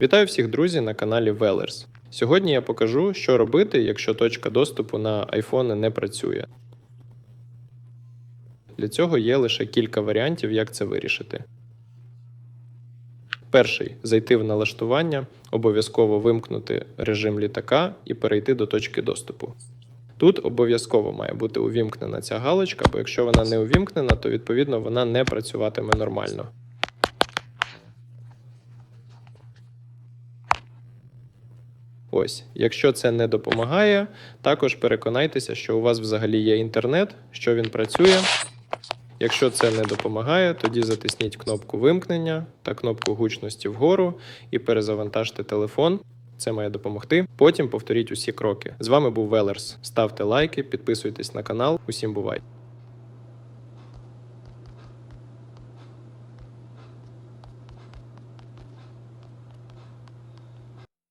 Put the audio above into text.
Вітаю всіх друзі на каналі Велерс. Сьогодні я покажу, що робити, якщо точка доступу на iPhone не працює. Для цього є лише кілька варіантів, як це вирішити. Перший зайти в налаштування, обов'язково вимкнути режим літака і перейти до точки доступу. Тут обов'язково має бути увімкнена ця галочка, бо якщо вона не увімкнена, то відповідно вона не працюватиме нормально. Ось, якщо це не допомагає, також переконайтеся, що у вас взагалі є інтернет, що він працює. Якщо це не допомагає, тоді затисніть кнопку вимкнення та кнопку гучності вгору і перезавантажте телефон. Це має допомогти. Потім повторіть усі кроки. З вами був Велерс. Ставте лайки, підписуйтесь на канал. Усім бувай!